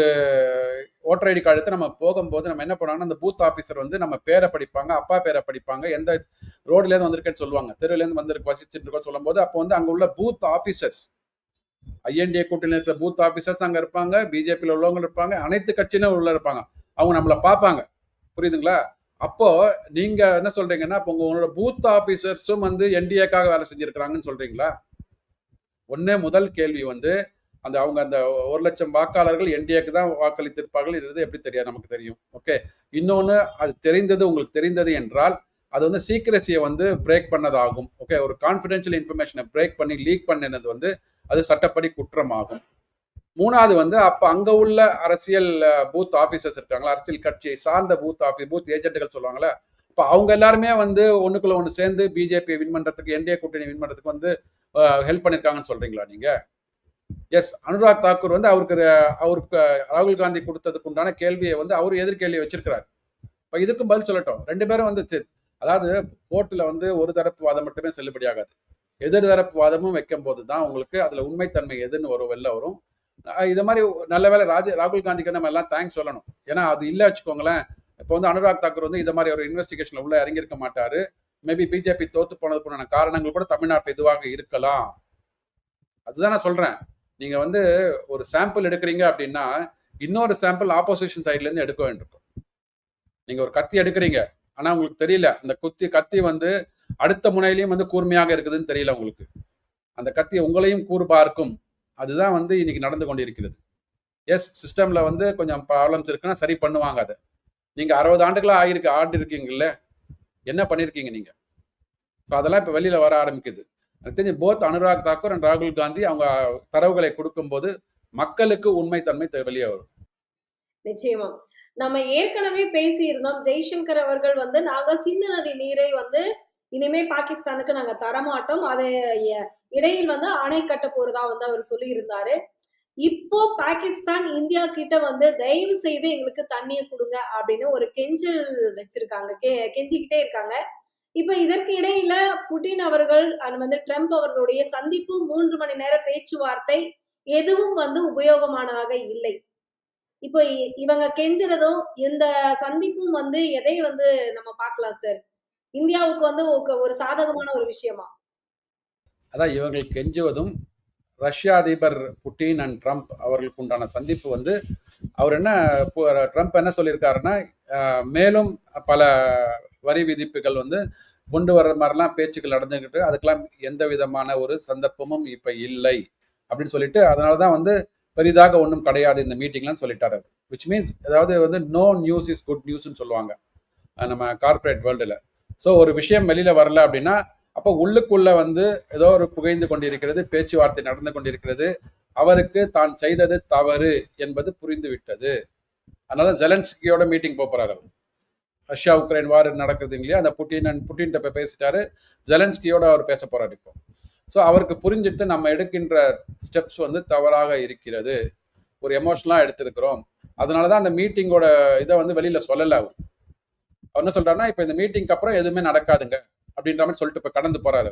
ஓட்டர் ஐடி கார்டு எடுத்து நம்ம போகும்போது நம்ம என்ன பண்ணோம்னா அந்த பூத் ஆஃபீஸர் வந்து நம்ம பேரை படிப்பாங்க அப்பா பேரை படிப்பாங்க எந்த ரோட்லேருந்து வந்திருக்கேன்னு சொல்லுவாங்க. தெருவுலேருந்து வந்திருக்கு வசிச்சுட்டு இருக்கோம் சொல்லும்போது அப்போ வந்து அங்கே உள்ள பூத் ஆஃபீஸர்ஸ் ஐஎன்டிஏ கூட்டணியில் இருக்கிற பூத் ஆஃபீஸர்ஸ் அங்கே இருப்பாங்க பிஜேபியில் உள்ளவங்க இருப்பாங்க அனைத்து கட்சியிலும் உள்ள இருப்பாங்க. அவங்க நம்மளை பார்ப்பாங்க. புரியுதுங்களா? அப்போ நீங்க என்ன சொல்றீங்கன்னா இப்போ உங்களோட பூத் ஆஃபீஸர்ஸும் வந்து என்டிஏக்காக வேலை செஞ்சிருக்கிறாங்கன்னு சொல்றீங்களா? ஒன்னே முதல் கேள்வி வந்து அந்த அவங்க அந்த ஒரு லட்சம் வாக்காளர்கள் என்டிஏக்கு தான் வாக்களித்திருப்பார்கள் இது எப்படி தெரியாது? நமக்கு தெரியும். ஓகே இன்னொன்று அது தெரிந்தது உங்களுக்கு தெரிந்தது என்றால் அது வந்து சீக்கிரசியை வந்து பிரேக் பண்ணதாகும். ஓகே ஒரு கான்ஃபிடென்ஷியல் இன்ஃபர்மேஷனை பிரேக் பண்ணி லீக் பண்ணினது வந்து அது சட்டப்படி குற்றமாகும். மூணாவது வந்து அப்ப அங்க உள்ள அரசியல் பூத் ஆபீசர்ஸ் இருக்காங்களா? அரசியல் கட்சியை சார்ந்த பூத் ஆஃபீஸ் பூத் ஏஜென்ட்டுகள் சொல்லுவாங்கல்ல? இப்போ அவங்க எல்லாருமே வந்து ஒண்ணுக்குள்ள ஒன்று சேர்ந்து பிஜேபி வின் பண்றதுக்கு என்டிஏ கூட்டணி வின் பண்றதுக்கு வந்து ஹெல்ப் பண்ணியிருக்காங்கன்னு சொல்றீங்களா நீங்க? எஸ் அனுராக் தாக்கூர் வந்து அவருக்கு அவருக்கு ராகுல் காந்தி கொடுத்ததுக்கு உண்டான கேள்வியை வந்து அவர் எதிர்கேள்வியை வச்சிருக்கிறார். இப்போ இதுக்கும் பதில் சொல்லட்டும். ரெண்டு பேரும் வந்து அதாவது கோர்ட்டில் வந்து ஒரு தரப்பு வாதம் மட்டுமே செல்லுபடியாகாது. எதிர் தரப்பு வாதமும் வைக்கும் போது தான் உங்களுக்கு அதுல உண்மைத்தன்மை எதுன்னு வரும் வெளில வரும். இது மாதிரி நல்ல வேலை ராஜ ராகுல் காந்திக்கு நம்ம எல்லாம் தேங்க்ஸ் சொல்லணும். ஏன்னா அது இல்லை வச்சுக்கோங்களேன். இப்போ வந்து அனுராக் தாக்கூர் வந்து இந்த மாதிரி ஒரு இன்வெஸ்டிகேஷன் உள்ள இறங்கியிருக்க மாட்டாரு. மேபி பிஜேபி தோத்து போனதுக்குண்டான காரணங்கள் கூட தமிழ்நாட்டில் இதுவாக இருக்கலாம். அதுதான் நான் சொல்றேன். நீங்க வந்து ஒரு சாம்பிள் எடுக்கிறீங்க அப்படின்னா இன்னொரு சாம்பிள் ஆப்போசிஷன் சைட்ல இருந்து எடுக்க வேண்டியிருக்கும். நீங்க ஒரு கத்தி எடுக்கிறீங்க. ஆனா உங்களுக்கு தெரியல. அந்த குத்தி கத்தி வந்து அடுத்த முனையிலையும் வந்து கூர்மையாக இருக்குதுன்னு தெரியல உங்களுக்கு. அந்த கத்தி உங்களையும் கூறு பார்க்கும் அதுதான் வந்து இன்னைக்கு நடந்து கொண்டிருக்கிறது. எஸ் சிஸ்டம்ல வந்து கொஞ்சம் ப்ராப்ளம்ஸ் இருக்குன்னா சரி பண்ணுவாங்க அதை. நீங்க அறுபது ஆண்டுகளாக ஆகிருக்கு ஆண்டு இருக்கீங்கல்ல என்ன பண்ணியிருக்கீங்க நீங்க? ஸோ அதெல்லாம் இப்போ வெளியில வர ஆரம்பிக்குது. எனக்கு தெரிஞ்சு போத் அனுராக் தாக்கூர் அண்ட் ராகுல் காந்தி அவங்க தரவுகளை கொடுக்கும்போது மக்களுக்கு உண்மைத்தன்மை தன்மை வெளியே வரும். நிச்சயமா. நம்ம ஏற்கனவே பேசி இருந்தோம் ஜெய்சங்கர் அவர்கள் வந்து நாங்க சிந்து நதி நீரை வந்து இனிமே பாகிஸ்தானுக்கு நாங்க தரமாட்டோம். அதை இடையில் வந்து அணை கட்ட போறதா வந்து அவர் சொல்லி இருந்தாரு இப்போ பாகிஸ்தான் இந்தியா கிட்ட வந்து தயவு செய்து எங்களுக்கு தண்ணியை கொடுங்க அப்படின்னு ஒரு கெஞ்சல் வச்சிருக்காங்க. கெ கெஞ்சிக்கிட்டே இருக்காங்க. இப்ப இதற்கு இடையில புட்டின் அவர்கள் அண்ட் வந்து ட்ரம்ப் அவர்களுடைய சந்திப்பு மூன்று மணி நேர பேச்சுவார்த்தை எதுவும் வந்து உபயோகமானதாக இல்லை. இப்போ இ- இவங்க கெஞ்சுறதும் இந்த சந்திப்பும் வந்து எதை வந்து நம்ம பார்க்கலாம் சார்? இந்தியாவுக்கு வந்து ஒரு- சாதகமான ஒரு விஷயமா? அதான் இவர்கள் கெஞ்சுவதும் ரஷ்ய அதிபர் புட்டின் அண்ட் ட்ரம்ப் அவர்களுக்கு உண்டான சந்திப்பு வந்து அவர் என்ன ட்ரம்ப் என்ன சொல்லியிருக்காருன்னா மேலும் பல வரி விதிப்புகள் வந்து கொண்டு வர்ற மாதிரிலாம் பேச்சுக்கள் நடந்துக்கிட்டு அதுக்கெல்லாம் எந்த விதமான ஒரு சந்தர்ப்பமும் இப்போ இல்லை அப்படின்னு சொல்லிட்டு அதனால தான் வந்து பெரிதாக ஒன்றும் கிடையாது இந்த மீட்டிங்லாம் சொல்லிட்டாரு விச் மீன்ஸ் அதாவது வந்து நோ நியூஸ் இஸ் குட் நியூஸ்னு சொல்லுவாங்க. நம்ம கார்ப்பரேட் வேர்ல்டில் ஸோ ஒரு விஷயம் வெளியில வரல அப்படின்னா அப்போ உள்ளுக்குள்ள வந்து ஏதோ ஒரு புகைந்து கொண்டிருக்கிறது பேச்சுவார்த்தை நடந்து கொண்டிருக்கிறது. அவருக்கு தான் செய்தது தவறு என்பது புரிந்து விட்டது. அதனால ஜெலன்ஸ்கியோட மீட்டிங் போகிறார் அவர். ரஷ்யா உக்ரைன் வார் நடக்குது இல்லையா? அந்த புட்டின் and புட்டின்ட்ட போய் பேசிட்டாரு. ஜெலன்ஸ்கியோட அவர் பேச போறாரு இப்போ. ஸோ அவருக்கு புரிஞ்சுட்டு நம்ம எடுக்கின்ற ஸ்டெப்ஸ் வந்து தவறாக இருக்கிறது. ஒரு எமோஷனலாக எடுத்திருக்கிறோம். அதனால தான் அந்த மீட்டிங்கோட இதை வந்து வெளியில் சொல்லலை அவர். அவர் என்ன சொல்றாருன்னா இப்போ இந்த மீட்டிங்க்கு அப்புறம் எதுவுமே நடக்காதுங்க அப்படின்ற மாதிரி சொல்லிட்டு இப்போ கடந்து போறாரு.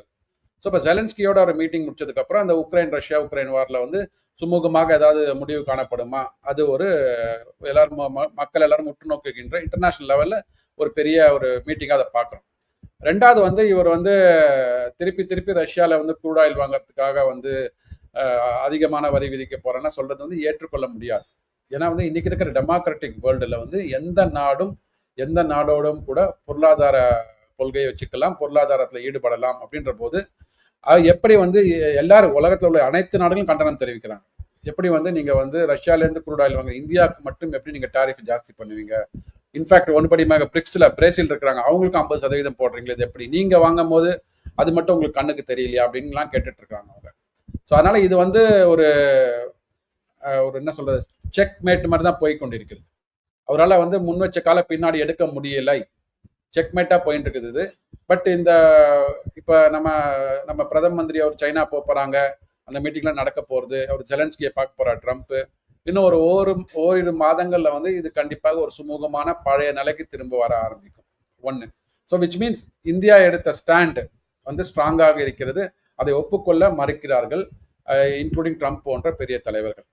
ஸோ இப்போ ஜெலன்ஸ்கியோட ஒரு மீட்டிங் முடிச்சதுக்கு அப்புறம் அந்த உக்ரைன் ரஷ்யா உக்ரைன் வாரில் வந்து சுமூகமாக ஏதாவது முடிவு காணப்படுமா? அது ஒரு எல்லாரும் மக்கள் எல்லாரும் முற்று நோக்குகின்ற இன்டர்நேஷனல் லெவலில் ஒரு பெரிய ஒரு மீட்டிங்காக அதை பார்க்குறோம். ரெண்டாவது வந்து இவர் வந்து திருப்பி திருப்பி ரஷ்யாவில் வந்து க்ரூட் ஆயில் வாங்குறதுக்காக வந்து அதிகமான வரி விதிக்க போகிறேன்னா சொல்றது வந்து ஏற்றுக்கொள்ள முடியாது. ஏன்னா வந்து இன்னைக்கு இருக்கிற டெமோக்ராட்டிக் வேர்ல்டில் வந்து எந்த நாடும் எந்த நாடோடும் கூட பொருளாதார கொள்கையை வச்சுக்கலாம் பொருளாதாரத்தில் ஈடுபடலாம் அப்படின்ற போது அது எப்படி வந்து எ- எல்லாரும் உலகத்தில் உள்ள அனைத்து நாடுகளும் கண்டனம் தெரிவிக்கிறாங்க. எப்படி வந்து நீங்க வந்து ரஷ்யாலேருந்து குரூட் ஆயில் வாங்க இந்தியாவுக்கு மட்டும் எப்படி நீங்க டாரிஃப் ஜாஸ்தி பண்ணுவீங்க? இன்ஃபேக்ட் ஒன்படிமாக பிரிக்ஸ்ல பிரேசில் இருக்கிறாங்க அவங்களுக்கும் ஐம்பது சதவீதம் போடுறீங்களே இது எப்படி? நீங்க வாங்கும் போது அது மட்டும் உங்களுக்கு கண்ணுக்கு தெரியலையா? அப்படின்லாம் கேட்டுட்டு இருக்காங்க அவங்க. ஸோ அதனால இது வந்து ஒரு ஒரு என்ன சொல்றது செக் மேட் மாதிரி தான் போய் கொண்டிருக்கிறது. அவரால் வந்து முன் வச்ச கால பின்னாடி எடுக்க முடியலை. செக் மேட்டா போயிட்டு இருக்குது இது. பட் இந்த இப்போ நம்ம நம்ம பிரதம மந்திரி அவர் சைனா போக போகிறாங்க அந்த மீட்டிங்லாம் நடக்க போகிறது அவர் ஜெலன்ஸ்கியை பார்க்க போகிறார் ட்ரம்ப்பு இன்னும் ஒரு ஓரு ஓரிரு மாதங்களில் வந்து இது கண்டிப்பாக ஒரு சுமூகமான பழைய நிலைக்கு திரும்ப வர ஆரம்பிக்கும். ஒன்று ஸோ விச் மீன்ஸ் இந்தியா எடுத்த ஸ்டாண்டு வந்து ஸ்ட்ராங்காக இருக்கிறது. அதை ஒப்புக்கொள்ள மறுக்கிறார்கள் இன்க்ளூடிங் ட்ரம்ப் போன்ற பெரிய தலைவர்கள்.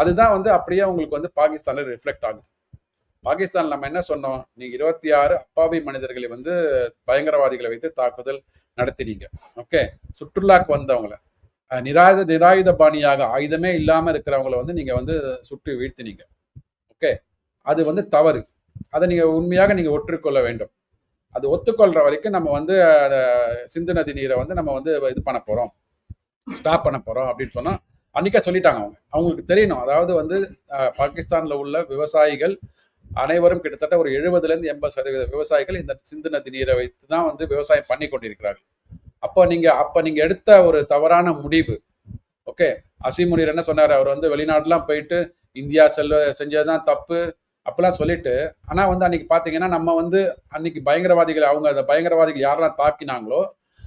அதுதான் வந்து அப்படியே உங்களுக்கு வந்து பாகிஸ்தானில் ரிஃப்ளெக்ட் ஆகுது. பாகிஸ்தான் நம்ம என்ன சொன்னோம்? நீங்க இருபத்தி ஆறு அப்பாவி மனிதர்களை வந்து பயங்கரவாதிகளை வைத்து தாக்குதல் நடத்தினீங்க. ஓகே? சுற்றுலாக்கு வந்தவங்கள. நிராயுத நிராயுத பாணியாக ஆயுதமே இல்லாம இருக்கிறவங்கள வந்து நீங்க வந்து சுட்டு வீழ்த்தினீங்க. ஓகே? அது வந்து தவறு. அதை நீங்க உண்மையாக நீங்க ஒற்றுக்கொள்ள வேண்டும். அது ஒத்துக்கொள்ற வரைக்கும் நம்ம வந்து சிந்து நதி நீரை வந்து நம்ம வந்து இது பண்ண போறோம். ஸ்டாப் பண்ண போறோம் அப்படின்னு சொன்னா அன்றைக்கே சொல்லிட்டாங்க அவங்க. அவங்களுக்கு தெரியணும். அதாவது வந்து பாகிஸ்தானில் பாகிஸ்தான்ல உள்ள விவசாயிகள் அனைவரும் கிட்டத்தட்ட ஒரு எழுபதுலேருந்து எண்பது சதவீத விவசாயிகள் இந்த சிந்து நதி நீரை வைத்து தான் வந்து விவசாயம் பண்ணி கொண்டிருக்கிறார்கள். அப்போ நீங்கள் அப்போ நீங்கள் எடுத்த ஒரு தவறான முடிவு ஓகே அசீமுனிர் என்ன சொன்னார்? அவர் வந்து வெளிநாடுலாம் போயிட்டு இந்தியா செல்வ செஞ்சதுதான் தப்பு அப்பெல்லாம் சொல்லிட்டு ஆனால் வந்து அன்னைக்கு பார்த்தீங்கன்னா நம்ம வந்து அன்னைக்கு பயங்கரவாதிகள் அவங்க அந்த பயங்கரவாதிகள் யாரெல்லாம் தாக்கினாங்களோ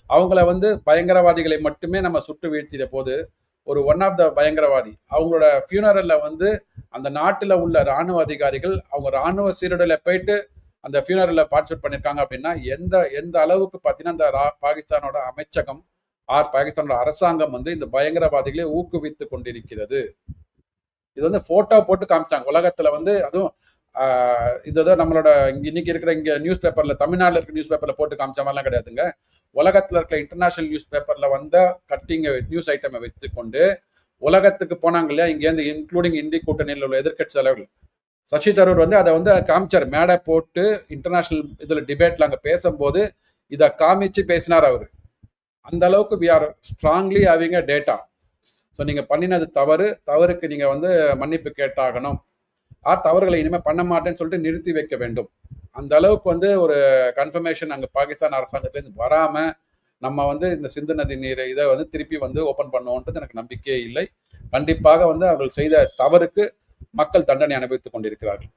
அவங்கள வந்து பயங்கரவாதிகளை மட்டுமே நம்ம சுட்டு வீழ்த்திய போது ஒரு ஒன் ஆஃப் த பயங்கரவாதி. அவங்களோட ஃபியூனரலில் வந்து அந்த நாட்டில் உள்ள இராணுவ அதிகாரிகள் அவங்க இராணுவ சீருடையில் போயிட்டு அந்த ஃபியூனரலில் பார்ட்டிசிபேட் பண்ணியிருக்காங்க அப்படின்னா எந்த எந்த அளவுக்கு பார்த்தீங்கன்னா இந்த ரா- பாகிஸ்தானோட அமைச்சகம் ஆர் பாகிஸ்தானோட அரசாங்கம் வந்து இந்த பயங்கரவாதிகளை ஊக்குவித்து கொண்டிருக்கிறது. இது வந்து ஃபோட்டோ போட்டு காமிச்சாங்க. உலகத்தில் வந்து அதுவும் இதுதான் நம்மளோட இங்க இன்னைக்கு இருக்கிற இங்கே நியூஸ் பேப்பரில் தமிழ்நாட்டில் இருக்கிற நியூஸ் பேப்பரில் போட்டு காமிச்ச மாதிரிலாம் கிடையாதுங்க. உலகத்தில் இருக்கிற இன்டர்நேஷனல் நியூஸ் பேப்பரில் வந்த கட்டிங்கை நியூஸ் ஐட்டமை வைத்துக்கொண்டு உலகத்துக்கு போனாங்க இல்லையா? இங்கேருந்து இன்க்ளூடிங் இந்தி கூட்டணியில் உள்ள எதிர்கட்சி தலைவர்கள். சசி தரூர் வந்து அதை வந்து காமிச்சார். மேடை போட்டு இன்டர்நேஷனல் இதில் டிபேட்டில் அங்கே பேசும்போது இதை காமிச்சு பேசினார் அவர். அந்த அளவுக்கு we are strongly having a data so நீங்கள் பண்ணினது தவறு. தவறுக்கு நீங்கள் வந்து மன்னிப்பு கேட்டாகணும். ஆ தவறுகளை இனிமேல் பண்ண மாட்டேன்னு சொல்லிட்டு நிறுத்தி வைக்க வேண்டும். அந்த அளவுக்கு வந்து ஒரு கன்ஃபர்மேஷன் அங்கே பாகிஸ்தான் அரசாங்கத்திலேருந்து வராமல் நம்ம வந்து இந்த சிந்து நதி நீரை இதை வந்து திருப்பி வந்து ஓப்பன் பண்ணுவோன்றது எனக்கு நம்பிக்கையே இல்லை. கண்டிப்பாக வந்து அவர்கள் செய்த தவறுக்கு மக்கள் தண்டனை அனுபவித்துக் கொண்டிருக்கிறார்கள்.